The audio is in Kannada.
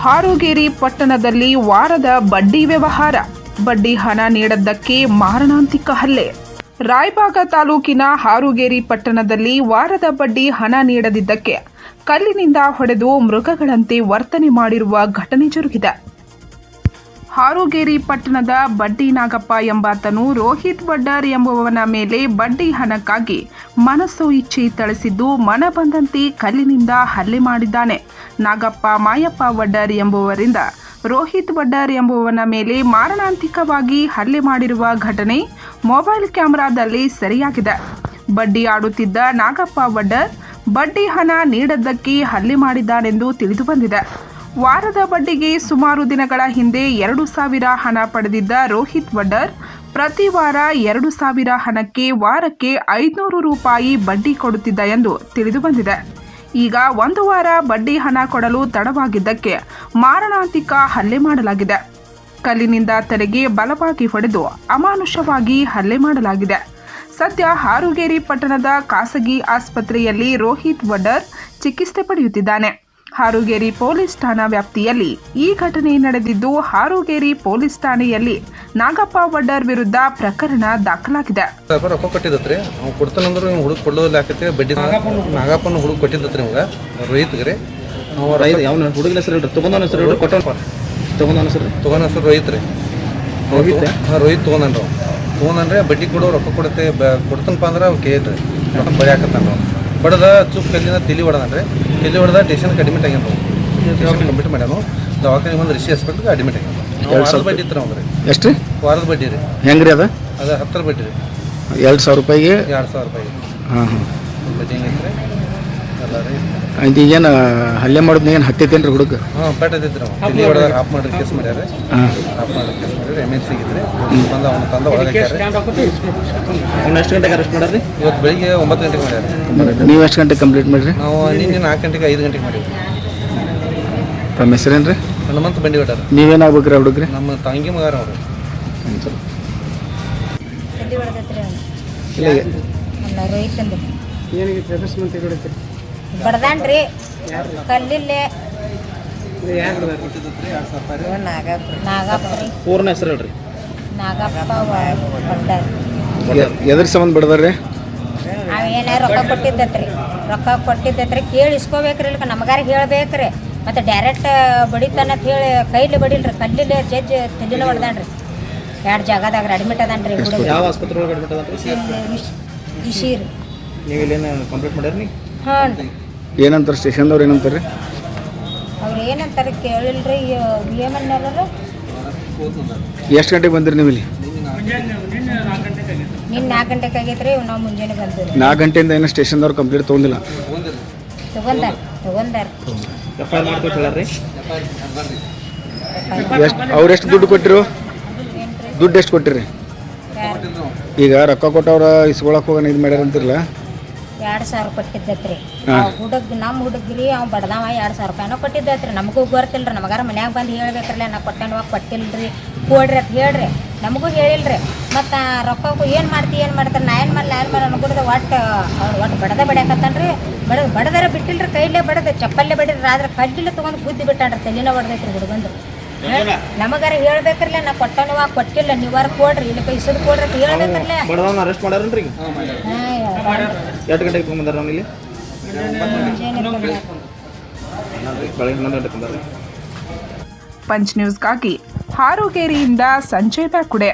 ಹಾರೋಗೇರಿ ಪಟ್ಟಣದಲ್ಲಿ ವಾರದ ಬಡ್ಡಿ ವ್ಯವಹಾರ. ಬಡ್ಡಿ ಹಣ ನೀಡದ್ದಕ್ಕೆ ಮಾರಣಾಂತಿಕ ಹಲ್ಲೆ. ರಾಯಬಾಗ ತಾಲೂಕಿನ ಹಾರುಗೇರಿ ಪಟ್ಟಣದಲ್ಲಿ ವಾರದ ಬಡ್ಡಿ ಹಣ ನೀಡದಿದ್ದಕ್ಕೆ ಕಲ್ಲಿನಿಂದ ಹೊಡೆದು ಮೃಗಗಳಂತೆ ವರ್ತನೆ ಮಾಡಿರುವ ಘಟನೆ ಜರುಗಿದೆ. ಹಾರೋಗೇರಿ ಪಟ್ಟಣದ ಬಡ್ಡಿ ನಾಗಪ್ಪ ಎಂಬಾತನು ರೋಹಿತ್ ಬಡ್ಡರ್ ಎಂಬುವವನ ಮೇಲೆ ಬಡ್ಡಿ ಹಣಕ್ಕಾಗಿ ಮನಸ್ಸು ಇಚ್ಛೆ ತಳಿಸಿದ್ದು ಮನ ಬಂದಂತೆ ಕಲ್ಲಿನಿಂದ ಹಲ್ಲೆ ಮಾಡಿದ್ದಾನೆ. ನಾಗಪ್ಪ ಮಾಯಪ್ಪ ವಡ್ಡರ್ ಎಂಬುವರಿಂದ ರೋಹಿತ್ ವಡ್ಡರ್ ಎಂಬುವವನ ಮೇಲೆ ಮಾರಣಾಂತಿಕವಾಗಿ ಹಲ್ಲೆ ಮಾಡಿರುವ ಘಟನೆ ಮೊಬೈಲ್ ಕ್ಯಾಮೆರಾದಲ್ಲಿ ಸರಿಯಾಗಿದೆ. ಬಡ್ಡಿ ಆಡುತ್ತಿದ್ದ ನಾಗಪ್ಪ ವಡ್ಡರ್ ಬಡ್ಡಿ ಹಣ ನೀಡದ್ದಕ್ಕೆ ಹಲ್ಲೆ ಮಾಡಿದ್ದಾನೆಂದು ತಿಳಿದು ಬಂದಿದೆ ವಾರದ ಬಡ್ಡಿಗೆ ಸುಮಾರು ದಿನಗಳ ಹಿಂದೆ ಎರಡು ಸಾವಿರ ಹಣ ಪಡೆದಿದ್ದ ರೋಹಿತ್ ವಡ್ಡರ್ ಪ್ರತಿ ವಾರ ಎರಡು ಸಾವಿರ ಹಣಕ್ಕೆ ವಾರಕ್ಕೆ ಐದುನೂರು ರೂಪಾಯಿ ಬಡ್ಡಿ ಕೊಡುತ್ತಿದ್ದ ಎಂದು ತಿಳಿದು ಬಂದಿದೆ. ಈಗ ಒಂದು ವಾರ ಬಡ್ಡಿ ಹಣ ಕೊಡಲು ತಡವಾಗಿದ್ದಕ್ಕೆ ಮಾರಣಾಂತಿಕ ಹಲ್ಲೆ ಮಾಡಲಾಗಿದೆ. ಕಲ್ಲಿನಿಂದ ತಲೆಗೆ ಬಲವಾಗಿ ಹೊಡೆದು ಅಮಾನುಷವಾಗಿ ಹಲ್ಲೆ ಮಾಡಲಾಗಿದೆ. ಸದ್ಯ ಹಾರುಗೇರಿ ಪಟ್ಟಣದ ಖಾಸಗಿ ಆಸ್ಪತ್ರೆಯಲ್ಲಿ ರೋಹಿತ್ ವಡ್ಡರ್ ಚಿಕಿತ್ಸೆ ಪಡೆಯುತ್ತಿದ್ದಾನೆ. ಹಾರುಗೇರಿ ಪೊಲೀಸ್ ಠಾಣಾ ವ್ಯಾಪ್ತಿಯಲ್ಲಿ ಈ ಘಟನೆ ನಡೆದಿದ್ದು ಹಾರುಗೇರಿ ಪೊಲೀಸ್ ಠಾಣೆಯಲ್ಲಿ ನಾಗಪ್ಪ ವಡ್ಡರ್ ವಿರುದ್ಧ ಪ್ರಕರಣ ದಾಖಲಾಗಿದೆ. ರೊಕ್ಕ ಕೊಟ್ಟಿದ್ದತ್ರಿ. ಅವ್ನು ಕೊಡ್ತಾನಂದ್ರೆ ಇವ್ನು ಹುಡುಗ ಕೊಡೋದಿಲ್ಲ ಹಾಕತ್ತೆ ಬಡ್ಡಿ ನಾಗಪ್ಪನ ಹುಡುಗ ಕೊಟ್ಟಿದ್ದತ್ರಿ. ನಿಮ್ಗೆ ರೈತಗ್ರಿ ರೀ ಅವ ರೈತ ಯಾವ ಹುಡುಗನ ಹೆಸರು ಹೇಳ್ರಿ. ತಗೊಂಡವನ ಹೆಸರು ಹೇಳ್ರಿ. ಕೊಟ್ಟವನ ತಗೊಂಡವನ ಹೆಸರು ತಗೊಂಡ ಹೆಸರು ರೋಹಿತ್ ರೀ ರೋಹಿತ್? ಹಾಂ ರೋಹಿತ್ ತೊಗೊಂಡನ್ರಿ ಅವ ತೊಗೊಂಡನ್ರಿ ಬಡ್ಡಿ ಕೊಡೋ ರೊಕ್ಕ ಕೊಡುತ್ತೆ ಬ ಕೊಡ್ತಾನಪ್ಪ ಅಂದ್ರೆ ಅವ್ರು ಕೇಳ್ರಿ. ಬರೀ ಹಾಕತ್ತಾನ ಬಡದ ಚುಪ್ ಕಲ್ಲಿನ ತಲಿ ಹೊಡೆದನ್ರಿ ತಲೆ ಹೊಡೆದ ಟೇಷನ್ ಅಡ್ಮಿಟ್ ಆಗ್ಯಾನ ಕಂಪ್ಲೀಟ್ ಮಾಡ್ಯಾನು ದವಾಖಾನೆ ಬಂದು ರಿಷಿ ಹಾಸ್ಪಿಟ್ಲ್ಗೆ ಅಡ್ಮಿಟ್ ಆಗ್ಯಾನ. ಎರಡ್ ವಾರದ ಸಾವಿರ ಬಡ್ಡಿ ಇತ್ತು ನಮ್ಗೆ. ಎಷ್ಟು ರೀ ವಾರದ ಬಡ್ಡಿ ರೀ. ಹೆಂಗ್ರಿ ಅದ? ಅದು ಹತ್ತರ ಬಡ್ಡಿ ರೀ. ಎರಡು ಸಾವಿರ ರೂಪಾಯಿಗೆ? ಎರಡು ಸಾವಿರ ರೂಪಾಯಿ ಹಾಂ ಹಾಂ. ಬಡ್ಡಿ ಹೆಂಗೈತೆ ರೀ? ಇದು ಏನು ಹಲ್ಲೆ ಮಾಡೋದು ಏನು ಹತ್ತೈತೇನು ರೀ ಹುಡುಗ? ಹಾಂ ಇಲ್ಲಿ ಹೊಡೆದಾಗ ಆಫ್ ಕೇಸ್ ಮಾಡ್ಯಾರ. ಹಾಂ. ಆಫ್ ಮಾಡಿ ಕೇಸ್ ಮಾಡ್ಯಾರ. ಎಂ ಎಲ್ ಸಿ ಇದ್ರೆ. ಬಂದ ಅವ್ನು ತಂದ ಒಳಗೆ ಎಷ್ಟು ಗಂಟೆಗೆ ಅರೆಸ್ಟ್ ಮಾಡ್ರಿ ಇವತ್ತು ಬೆಳಿಗ್ಗೆ ಒಂಬತ್ತು ಗಂಟೆಗೆ ಮಾಡ್ಯಾರ ನೀವು ಎಷ್ಟು ಗಂಟೆಗೆ ಕಂಪ್ಲೀಟ್ ಮಾಡಿರಿ ನಾವು ನಿನ್ನೆ ನಾಲ್ಕು ಗಂಟೆಗೆ ಐದು ಗಂಟೆಗೆ ಮಾಡಿವಿ ತಮ್ಮ ಹೆಸರೇನು ರೀ ಹನುಮಂತ ಬಂಡಿ ಹೊಟ್ಟಾರ ನೀವೇನಾಗ್ಬೇಕ್ರಿ ಹುಡುಗ್ರಿ? ನಮ್ಮ ತಂಗಿ ಮಗಾರ ಅವರು. ಇಲ್ಲ ಬಡ್ದಾನ್ರಿ ಕಲ್ಲಿಲ್ಲೇ. ನಾಗಪ್ಪ ಪೂರ್ಣ ಹೆಸರು ಹೇಳ್ರಿ. ನಾಗಪ್ಪ ಬಡ್ಡಾರ್ ಎದ್ರ ಸಂಬಂಧ ಬಿಡದ್ರಿ ಅವ ಏನ ರೊಕ್ಕ ಕೊಟ್ಟಿದ್ದತ್ರಿ. ರೊಕ್ಕ ಕೊಟ್ಟಿದ್ದತ್ರಿ ಕೇಳಿ ಇಸ್ಕೋಬೇಕ್ರಿ ಇಲ್ಕ ನಮಗಾರ ಹೇಳ್ಬೇಕ್ರಿ. ಮತ್ತೆ ಡೈರೆಕ್ಟ್ ಬಡಿತಾನ ಅಂತ ಹೇಳಿ ಕೈಲಿ ಬಡಿಲ್ರಿ ಕಲ್ಲಿಲೆ ಜಜ್ಜಿ ತಲೆನ ಹೊಡ್ದಾನ್ರಿ. ಎರಡು ಜಾಗದಾಗ ಅಡ್ಮಿಟ್ ಅದಾನ್ರಿ ಹುಡುಗ ಯಾವ ಆಸ್ಪತ್ರೆ ಒಳಗೆ ಅಡ್ಮಿಟ್ ಅದಾನ್ರಿ? ರಿಶೀರ್ ನೀವು ಇಲ್ಲೇನು ಕಂಪ್ಲೀಟ್ ಮಾಡ್ಯಾರ ನೀ ಹಾಂ ರೀ. ಏನಂತಾರೆ ಸ್ಟೇಷನ್ದವ್ರು ಏನಂತಾರೆ? ಅವ್ರು ಏನಂತಾರೆ ಕೇಳಿಲ್ರಿ ಏಮನ್ನಾರ ಎಷ್ಟು ಗಂಟೆಗೆ ಬಂದಿರಿ ನೀವು ಇಲ್ಲಿ? ನಿನ್ನ ನಾಲ್ಕು ಗಂಟೆಗೆ ಆಗೈತ್ರಿ ನಾವು ಮುಂಜಾನೆ ಬಂದ್ರಿ ನಾಲ್ಕು ಗಂಟೆಯಿಂದ ಏನು ಸ್ಟೇಷನ್ದವ್ರು ಕಂಪ್ಲೀಟ್ ತೊಗೊಂಡಿಲ್ಲ? ತಗೊಂಡಾರ ತಗೊಂಡಾರ. ಎಫ್ ಐ ಎಷ್ಟು ಅವ್ರು ಎಷ್ಟು ದುಡ್ಡು ಕೊಟ್ಟಿರು? ದುಡ್ಡು ಎಷ್ಟು ಕೊಟ್ಟಿರಿ? ಈಗ ರೊಕ್ಕ ಕೊಟ್ಟವ್ರ ಇಸ್ಕೊಳಕ್ಕೆ ಹೋಗೋಣ ಇದು ಮಾಡ್ಯಾರ ಅಂತಿರಲ್ಲ. ಎರಡು ಸಾವಿರ ಕೊಟ್ಟಿದ್ದತ್ರಿ. ಹುಡುಗ ನಮ್ಮ ಹುಡುಗ್ರಿ ಅವ್ ಬಡದಾವ ಎರಡು ಸಾವಿರ ರೂಪಾಯಿನೋ ಕೊಟ್ಟಿದ್ದತ್ರಿ. ನಮಗೂ ಗೊತ್ತಿಲ್ರಿ ನಮಗಾರ ಮನ್ಯಾಗ ಬಂದು ಹೇಳ್ಬೇಕ್ರಲ್ಲ ನಾ ಕೊಟ್ಟನವ ಕೊಟ್ಟಿಲ್ರಿ. ಕೊಡ್ರಿ ಅಂತ ಹೇಳ್ರಿ. ನಮಗೂ ಹೇಳಿಲ್ರಿ. ಮತ್ತು ರೊಕ್ಕ ಏನು ಮಾಡ್ತಿ ಏನು ಮಾಡ್ತಾರೆ ನಾ ಏನು ಮಾಡಲ್ಲ ಏನು ಮಾಡಲ್ಲ ಅನ್ಕೊಡ್ದೆ ಒಟ್ಟು ಅವ್ರು ಒಟ್ಟು ಬಡದ ಬಡ್ಯಾಕತ್ತಾನ್ರಿ. ಬಡ ಬಡದರ ಬಿಟ್ಟಿಲ್ರಿ ಕೈಲೇ ಬಡದ ಚಪ್ಪಲ್ಲೇ ಬಡಿದ್ರಿ ಆದ್ರೆ ಕಡ್ಡಿಲ್ಲ ತೊಗೊಂಡು ಬುದ್ಧಿ ಬಿಟ್ಟಾಡ್ರಿ ತಲೆನ ಹೊಡೆದೈತ್ರಿ ಹುಡುಗಂದು. ನಮಗಾರ ಹೇಳ್ಬೇಕ್ರಲ್ಲ ನಾ ಕೊಟ್ಟನವ ಕೊಟ್ಟಿಲ್ಲ ನೀವಾರ ಕೊಡ್ರಿ ಇಲ್ಲಿ ಇಸದ್ ಕೊಡ್ರಿ ಅಂತ ಹೇಳ್ಬೇಕ್ರಲ್ಲ. ಎಷ್ಟು ಗಂಟೆಗೆ ತೊಗೊಂಬಂದಾರ ನಾವು ಇಲ್ಲಿ. ಬೆಳಗ್ಗೆ ಹನ್ನೊಂದು ಪಂಚ್ ನ್ಯೂಸ್ಗಾಗಿ ಹಾರುಗೇರಿಯಿಂದ ಸಂಜಯ್ ಬ್ಯಾಕುಡೆ